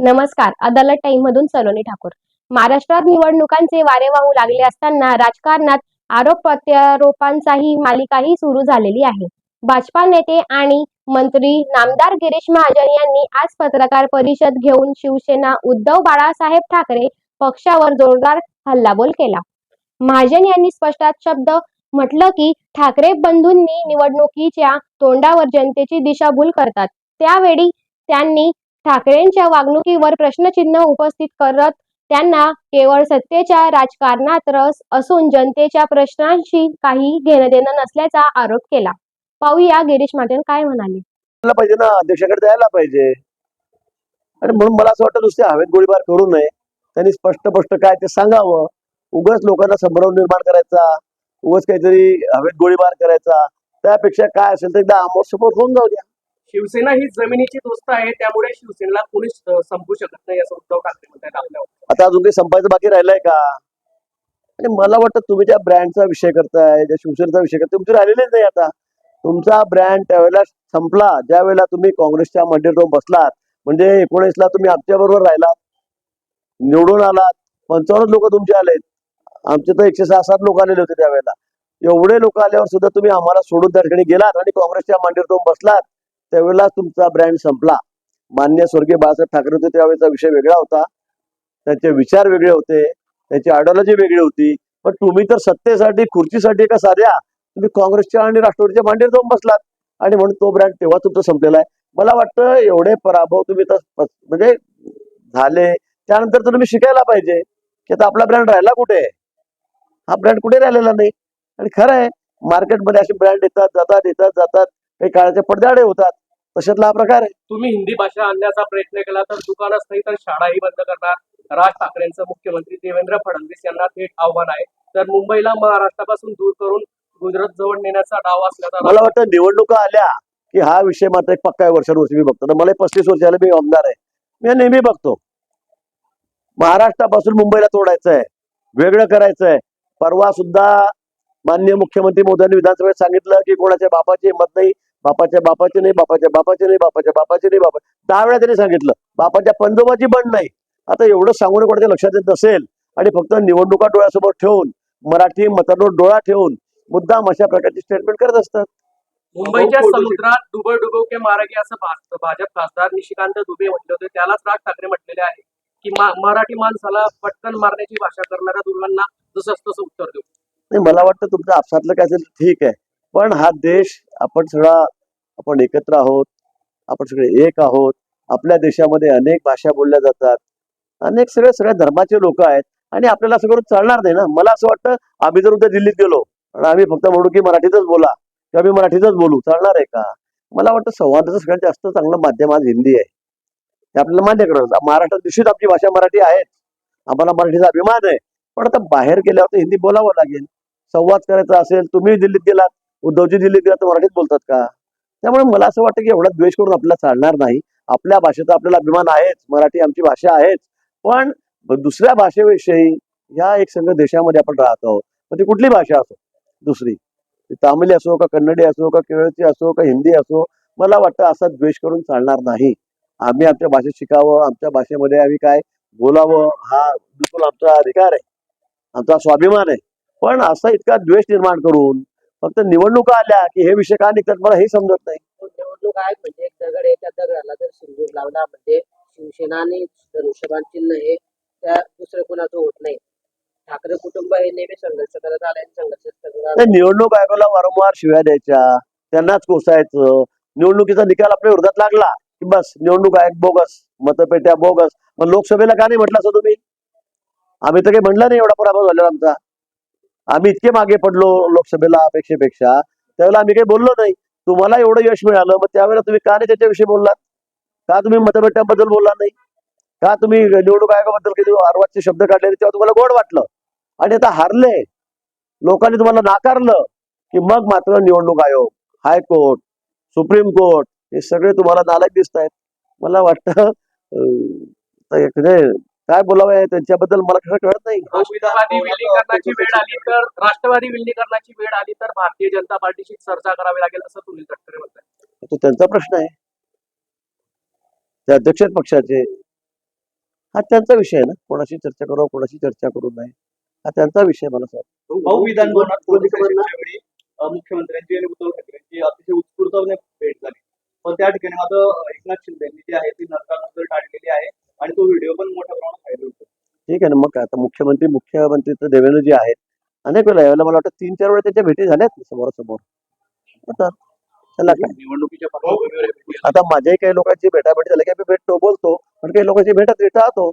नमस्कार अदालत टाइम मधून सलोनी ठाकूर. महाराष्ट्रात निवडणुकांचे वारे वाहू लागले असताना राजकारणात आरोप प्रत्यारोपांचाही मालिकाही सुरू झालेली आहे. भाजपा नेते आणि मंत्री नामदार गिरीश महाजन यांनी आज पत्रकार परिषद घेऊन शिवसेना उद्धव बाळासाहेब ठाकरे पक्षावर जोरदार हल्लाबोल केला. महाजन यांनी स्पष्टात शब्द म्हटलं की ठाकरे बंधूंनी निवडणुकीच्या तोंडावर जनतेची दिशाभूल करतात. त्यावेळी त्यांनी ठाकरेंच्या वागणुकीवर प्रश्नचिन्ह उपस्थित करत त्यांना केवळ सत्तेच्या राजकारणात रस असून जनतेच्या प्रश्नांशी काही घेणं देणं नसल्याचा आरोप केला. पाहूया गिरीश माटेल काय म्हणाले. द्यायला पाहिजे ना अध्यक्षाकडे द्यायला पाहिजे. आणि म्हणून मला असं वाटतं नुसते हवेत गोळीबार करू नये. त्यांनी स्पष्ट स्पष्ट काय ते सांगावं. उगाच लोकांना संभ्रम निर्माण करायचा. उगाच काहीतरी हवेत गोळीबार करायचा. त्यापेक्षा काय असेल तर एकदा आमोर समोर होऊन जाऊ द्या. शिवसेना ही जमिनीची दोस्त आहे त्यामुळे शिवसेनेला कोणीच संपू शकत नाही असं उद्धव ठाकरे म्हणतात आपल्यावर. आता अजून काही संपायचं बाकी राहिलंय का? आणि मला वाटतं तुम्ही ज्या ब्रँडचा विषय करताय ज्या शिवसेनेचा विषय करताय तुमचे राहिलेलेच नाही आता. तुमचा ब्रँड त्यावेळेला संपला ज्या वेळेला तुम्ही काँग्रेसच्या मंडळीत जाऊन बसलात. म्हणजे एकोणीसला तुम्ही आमच्या बरोबर राहिलात निवडून आलात पंचावन्न लोक तुमचे आलेत. आमचे तर एकशे सहा सात लोक आलेले होते त्यावेळेला. एवढे लोक आल्यावर सुद्धा तुम्ही आम्हाला सोडून त्या ठिकाणी गेलात आणि काँग्रेसच्या मांडीवर जाऊन बसलात. त्यावेळेला तुमचा ब्रँड संपला. मान्य स्वर्गीय बाळासाहेब ठाकरे होते त्यावेळेचा विषय वेगळा होता. त्यांचे विचार वेगळे होते त्यांची आयडिओलॉजी वेगळी होती. पण तुम्ही तर सत्तेसाठी खुर्चीसाठी एका साध्या? तुम्ही काँग्रेसच्या आणि राष्ट्रवादीच्या मांडीवर जाऊन बसलात. आणि म्हणून तो ब्रँड तेव्हा तुमचा संपलेला आहे. मला वाटतं एवढे पराभव तुम्ही तर म्हणजे झाले. त्यानंतर तर तुम्ही शिकायला पाहिजे. की आता आपला ब्रँड राहिला कुठे? हा ब्रँड कुठे राहिलेला नाही. आणि खरं आहे मार्केटमध्ये असे ब्रँड येतात जातात येतात जातात. काही काळाचे पडद्याडे होतात. तशातला हा प्रकार आहे. तुम्ही हिंदी भाषा आणण्याचा प्रयत्न केला तर दुकानच नाही तर शाळाही बंद करणार. राज ठाकरेंचं मुख्यमंत्री देवेंद्र फडणवीस यांना थेट आव्हान आहे. तर मुंबईला महाराष्ट्रापासून दूर करून गुजरात जवळ नेण्याचा डाव असल्याचा मला वाटतं निवडणुका आल्या की हा विषय मात्र एक पक्का आहे वर्षानुवर्षी मी बघतो. तर मला पस्तीस वर्षाला मी आमदार आहे. मी नेहमी बघतो. महाराष्ट्रापासून मुंबईला तोडायचं आहे वेगळं करायचं आहे परवा सुद्धा माननीय मुख्यमंत्री मोदींनी विधानसभेत सांगितलं की कोणाच्या बापाची हिंमत नाही बापाच्या बापाचे नाही बापाच्या बापाचे नाही बापाच्या बापाचे नाही बापा दहा वेळा त्यांनी सांगितलं बापाच्या पंजोबाची बंड नाही. आता एवढं सांगून कोणाच्या लक्षात येत नसेल आणि फक्त निवडणुका डोळ्यासमोर ठेवून मराठी मतांवर डोळा ठेवून मुद्दाम अशा प्रकारची स्टेटमेंट करत असतात. मुंबईच्या समुद्रात डुबळ डुबव के मार्गे असं भाजप खासदार निशिकांत दुबे म्हटले होते. त्यालाच राज ठाकरे म्हटलेले आहे की मराठी माणसाला पटकन मारण्याची भाषा करणाऱ्या दुर्गांना जसं तसं उत्तर देऊ. नाही मला वाटतं तुमचं आपसातलं काय असेल ठीक आहे. पण हा देश आपण सगळा आपण एकत्र आहोत आपण सगळे एक आहोत. आपल्या देशामध्ये अनेक भाषा बोलल्या जातात. अनेक सगळे सगळ्या धर्माचे लोक आहेत. आणि आपल्याला असं करून चालणार नाही ना. मला असं वाटतं आम्ही जर उद्या दिल्लीत गेलो आणि आम्ही फक्त म्हणू की मराठीतच बोला किंवा आम्ही मराठीतच बोलू चालणार आहे का? मला वाटतं संवादाचं सगळ्यात जास्त चांगलं माध्यम आज हिंदी आहे. हे आपल्याला मान्य करावं महाराष्ट्रात निश्चित आमची भाषा मराठी आहेच आम्हाला मराठीचा अभिमान आहे. पण आता बाहेर गेल्यावर हिंदी बोलावं लागेल. संवाद करायचा असेल तुम्ही दिल्लीत गेलात उद्धवजी दिल्लीत गेला तर मराठीत बोलतात का? त्यामुळे मला असं वाटतं की एवढा द्वेष करून आपल्याला चालणार नाही. आपल्या भाषेचा आपल्याला अभिमान आहेच मराठी आमची भाषा आहेच. पण दुसऱ्या भाषेविषयी या एक संघ देशामध्ये आपण राहत आहोत. मग ती कुठली भाषा असो? दुसरी. तामिळ असो का कन्नडी असो का केरळची असो का हिंदी असो मला वाटतं असा द्वेष करून चालणार नाही. आम्ही आमच्या भाषेत शिकावं आमच्या भाषेमध्ये आम्ही काय बोलावं हा बिलकुल आमचा अधिकार आहे. आमचा स्वाभिमान आहे. पण असा इतका द्वेष निर्माण करून फक्त निवडणुका आल्या की हे विषय का निघतात मला हे समजत नाही. निवडणूक आहेत म्हणजे एक दगड आहे त्या दगडाला जर सिंदूर लावला म्हणजे शिवसेना आणि धनुष्यबाण चिन्ह हे त्या दुसरं कोणाचं होत नाही. ठाकरे कुटुंब हे नेहमी संघर्ष करत आले संघर्ष निवडणूक आयोगाला वारंवार शिव्या द्यायच्या त्यांनाच कोसायचं. निवडणुकीचा निकाल आपल्या विरोधात लागला की बस निवडणूक आयोग बोगस मतपेट्या बोगस. मग लोकसभेला का नाही म्हटलं असं तुम्ही? आम्ही तर काही म्हणलं नाही एवढा पराभव झालेला आमचा. आम्ही इतके मागे पडलो लोकसभेला अपेक्षेपेक्षा. त्यावेळेला आम्ही काही बोललो नाही. तुम्हाला एवढं यश मिळालं मग त्यावेळेला तुम्ही का नाही त्याच्याविषयी बोललात? का तुम्ही मतपेट्यांबद्दल बोलला नाही? का तुम्ही निवडणूक आयोगाबद्दल किती अर्वाचे शब्द काढले तेव्हा तुम्हाला गोड वाटलं. आणि आता हारले. लोकांनी तुम्हाला नाकारलं की मग मात्र निवडणूक आयोग हायकोर्ट सुप्रीम कोर्ट हे सगळे तुम्हाला नालायक दिसत आहेत मला वाटतं काय बोलावं आहे त्यांच्याबद्दल मला खरं कळत नाही. राष्ट्रवादी विलीनीकरणाची वेळ आली तर राष्ट्रवादी विलीनीकरणाची वेळ आली तर भारतीय जनता पार्टीशी चर्चा करावी लागेल असं सुनील तटकरे म्हणतात तो त्यांचा प्रश्न आहे. ते अध्यक्ष पक्षाचे हा त्यांचा विषय आहे ना. कोणाशी चर्चा करू कोणाशी चर्चा करू नये. हा त्यांचा विषय मला सांग भाऊ विधान भवनात पोलिसांच्या वेळी अ, मुख्यमंत्र्यांची आणि उद्धव ठाकरेंची अतिशय उत्स्फूर्तपणे भेट झाली. पण त्या ठिकाणी मात्र एकनाथ शिंदे यांनी जी आहे ती नरकानंतर टाळलेली आहे. आणि तो व्हिडिओ पण मोठ्या प्रमाणात व्हायरल होतो. ठीक आहे ना मग आता मुख्यमंत्री मुख्यमंत्री तर देवेंद्रजी आहेत. अनेक वेळा यावेळेला मला वाटतं तीन चार वेळा त्याच्या भेटी झाल्यात समोरासमोर. आता त्याला काय? निवडणुकीच्या पार्श्वभूमीवर हे भेटी आता माझ्याही काही लोकांची भेटाभेटी झाली की भेटतो बोलतो पण काही लोकांची भेटत राहतो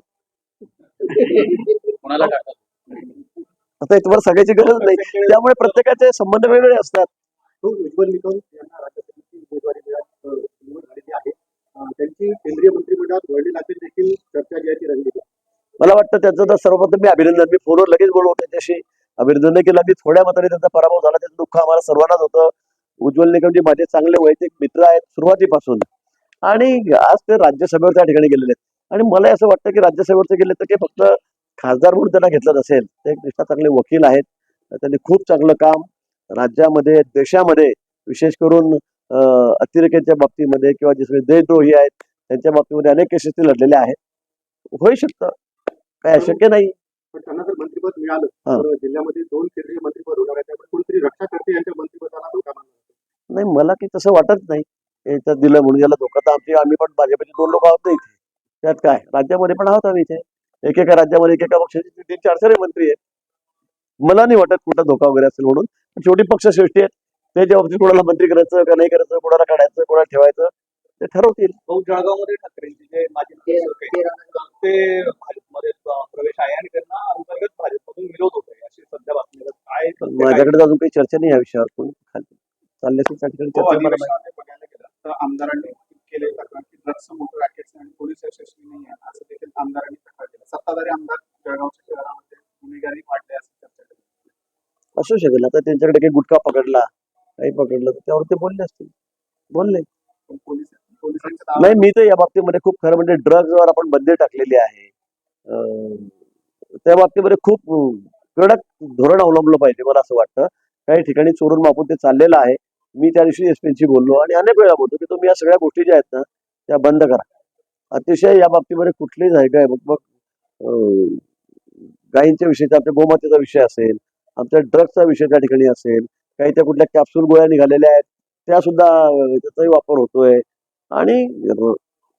कोणाला आता हे तुम्हाला सगळ्याची गरज नाही. त्यामुळे प्रत्येकाचे संबंध वेगवेगळे असतात तो उज्ज्वल निकम यांना राज्यसभेची उमेदवारी मिळाली अ, निवड झालेली आहे केंद्रीय मंत्रिमंडळात वळली लागली देखील चर्चा घ्यायची राहिली. मला वाटतं त्यांचं तर सर्वप्रथम मी अभिनंदन मी फोनवर लगेच बोलवतो त्यांच्याशी. अभिनंदन केलं मी थोड्या मताने त्यांचा पराभव झाला. त्याचं दुःख आम्हाला सर्वांनाच होतं. उज्ज्वल निकमजी माझे चांगले वैयक्तिक मित्र आहेत सुरुवातीपासून. आणि आज ते राज्यसभेवर त्या ठिकाणी गेलेले आहेत. आणि मला असं वाटतं की राज्यसभेवरचे गेले तर ते फक्त खासदार म्हणून त्यांना घेतलं नसेल. ते निष्ठा चांगले वकील आहेत. त्यांनी खूप चांगलं काम राज्यामध्ये देशामध्ये विशेष करून अतिरेक्यांच्या बाबतीमध्ये किंवा जे सगळे देशद्रोही आहेत त्यांच्या बाबतीमध्ये अनेक केसेस ते लढलेले आहेत. होऊ शकतं. काय अशक्य नाही. पण त्यांना जर मंत्रिपद मिळालं. तर जिल्ह्यामध्ये दोन केंद्रीय मंत्रिपद होणार कोणतरी रक्षा करते यांच्या मंत्रिपदाला धोका मानला नाही मला काही तसं वाटत नाही. याच्यात दिलं म्हणून याला धोका तर आमची आम्ही पण भाजपचे दोन लोक आहोत ना इथे. त्यात काय? राज्यामध्ये पण आहोत आम्ही इथे. एकेका राज्यामध्ये एकेका पक्षाचे तीन चार चार मंत्री आहेत. मला नाही वाटत कुठं धोका वगैरे असेल म्हणून. पण शेवटी पक्ष श्रेष्ठी आहेत. त्याच्या बाबतीत कोणाला मंत्री करायचं का नाही करायचं कोणाला काढायचं कोणाला ठेवायचं ते ठरवतील. भाऊ जळगावमध्ये ठाकरेंचे जे माजी ते नगरसेवक आहेत, तेरा नंतर ते भाजपमध्ये प्रवेश आहे आणि त्यांना अंतर्गत भाजपमधून विरोध होतोय अशी सध्या बातमी आहे. काय? माझ्याकडे अजून काही चर्चा नाही या विषयावर. कोणी खाली चालले असेल त्या ठिकाणी भाऊ, चर्चा मला माहिती. अधिवेशनामध्ये बघायला गेलं तर आमदारांनी केले तक्रार की ड्रग्स रॅकेट्स आणि पोलीस यशस्वी नाही आहे असं देखील आमदारांनी तक्रार केलं. सत्ताधारी आमदार जळगावच्या शहरामध्ये गुन्हेगारी वाढले असं चर्चा केली. असू शकेल. आता त्यांच्याकडे काही गुटखा पकडला काही पकडलं तर त्यावर ते बोलले असतील. बोलले पण पोलीस पोलिसांचा दावा नाही मी तर या बाबतीमध्ये खूप खरं म्हणजे ड्रग्जवर आपण बंदी टाकलेली आहे. त्या बाबतीमध्ये खूप कडक धोरण अवलंबलं पाहिजे मला असं वाटतं. काही ठिकाणी चोरून मापून ते चाललेलं आहे. मी त्या दिवशी एसपीची बोललो आणि अनेक वेळा बोलतो की तुम्ही या सगळ्या गोष्टी ज्या आहेत ना त्या बंद करा. अतिशय या बाबतीमध्ये कुठलीच आहे. काय मग मग गायींच्या विषयीचा आपल्या गोमातेचा विषय असेल आमच्या ड्रग्सचा विषय त्या ठिकाणी असेल काही त्या कुठल्या कॅप्सूल गोळ्या निघालेल्या आहेत त्या सुद्धा त्याचाही वापर होतोय. आणि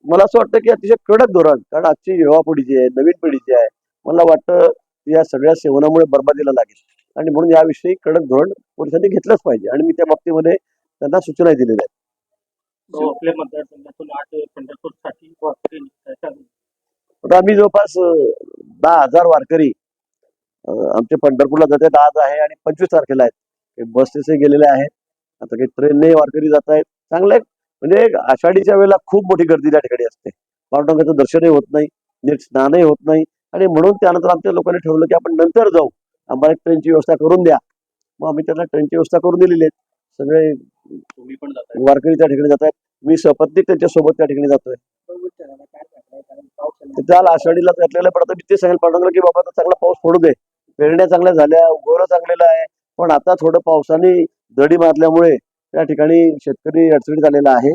मला असं वाटतं की अतिशय कडक धोरण कारण आजची युवा पिढी जी आहे नवीन पिढी जी आहे मला वाटतं या सगळ्या सेवनामुळे बर्बादीला लागेल. आणि म्हणून याविषयी कडक धोरण पोलिसांनी घेतलंच पाहिजे आणि मी त्या बाबतीमध्ये त्यांना सूचना दिलेल्या आहेत. आम्ही जवळपास दहा हजार वारकरी आमचे पंढरपूरला जातात आज आहे आणि पंचवीस तारखेला आहेत. काही बसेसही गेलेले आहेत. आता काही ट्रेनने वारकरी जात आहेत. चांगलं आहे म्हणजे एक आषाढीच्या वेळेला खूप मोठी गर्दी त्या ठिकाणी असते. पांडुरंगाचं दर्शनही होत नाही नीट स्नानही होत नाही. आणि म्हणून त्यानंतर आमच्या लोकांनी ठरवलं की आपण नंतर जाऊ. आम्हाला एक ट्रेनची व्यवस्था करून द्या. मग आम्ही त्यांना ट्रेनची व्यवस्था करून दिलेली आहे सगळे तुम्ही पण वारकरी त्या ठिकाणी जात आहेत मी सपत्नीक त्यांच्यासोबत त्या ठिकाणी जातोय. त्याला आषाढीला घातलेलं पण आता मी ते सांगेल पांडुरंगाला की बाबा आता चांगला पाऊस पडू दे. पेरण्या चांगल्या झाल्या उगवणं चांगलेलं आहे. पण आता थोडं पावसाने दडी मारल्यामुळे त्या ठिकाणी शेतकरी अडचणीत आलेला आहे.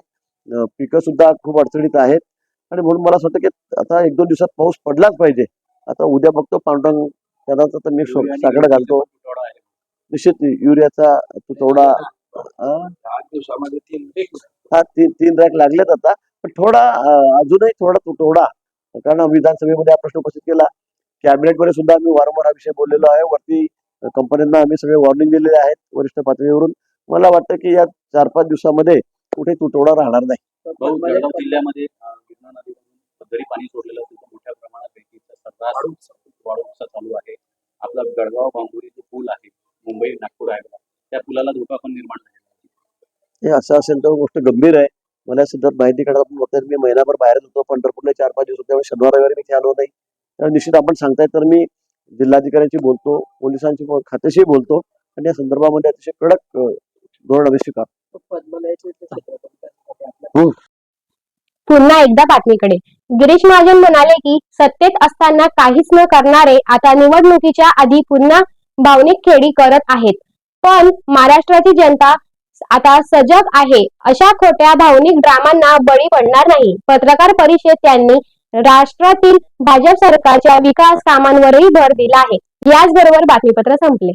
पिकं सुद्धा खूप अडचणीत आहेत. आणि म्हणून मला असं वाटतं की आता एक दोन दिवसात पाऊस पडलाच पाहिजे. आता उद्या बघतो पांडुरंग त्यांना तर मी साकडं घालतो. निश्चित युरियाचा तुटवडा हा तीन तीन रॅक लागलेत आता. पण थोडा अजूनही थोडा तुटवडा कारण विधानसभेमध्ये हा प्रश्न उपस्थित केला. कॅबिनेटमध्ये सुद्धा आम्ही वारंवार हा विषय बोललेलो आहे. वरती कंपन्यांना आम्ही सगळे वॉर्निंग दिलेले आहेत. वरिष्ठ पातळीवरून. मला वाटतं की या चार पाच दिवसामध्ये कुठे तुटवडा राहणार नाही. जिल्ह्यामध्ये दरी पाणी सोडलेलं तर मोठ्या प्रमाणात सर्रास चालू आहे. आपला गडगाव बांबुरी जो पूल आहे मुंबई नागपूर आहे त्या पुलाला धोका पण निर्माण झालेला हे असं असेल तर गोष्ट गंभीर आहे. मला या संदर्भात माहिती काढत मी महिनाभर बाहेर होतो. पंढरपूरला चार पाच दिवस होते, त्यामुळे शनिवार रविवारी मी इथे आलो नाही. त्यामुळे निश्चित आपण सांगताय तर मी जिल्हाधिकाऱ्यांशी बोलतो पोलिसांशी खात्याशी बोलतो. आणि या संदर्भामध्ये अतिशय कडक अं, धोरण आम्ही स्वीकारतो पद्मलयचे ते चित्रपट करतात. आपल्या पुन्हा एकदा बातमीकडे. गिरीश महाजन म्हणाले की सत्तेत असताना काहीच न करणारे आता निवडणुकीच्या आधी पुन्हा भावनिक खेळी करत आहेत. पण महाराष्ट्राची जनता आता सजग आहे. अशा खोट्या भावनिक ड्रामांना बळी पडणार नाही. पत्रकार परिषदेत त्यांनी राष्ट्रातील भाजप सरकारच्या विकास कामांवरही भर दिला आहे. याचबरोबर बातमीपत्र संपले.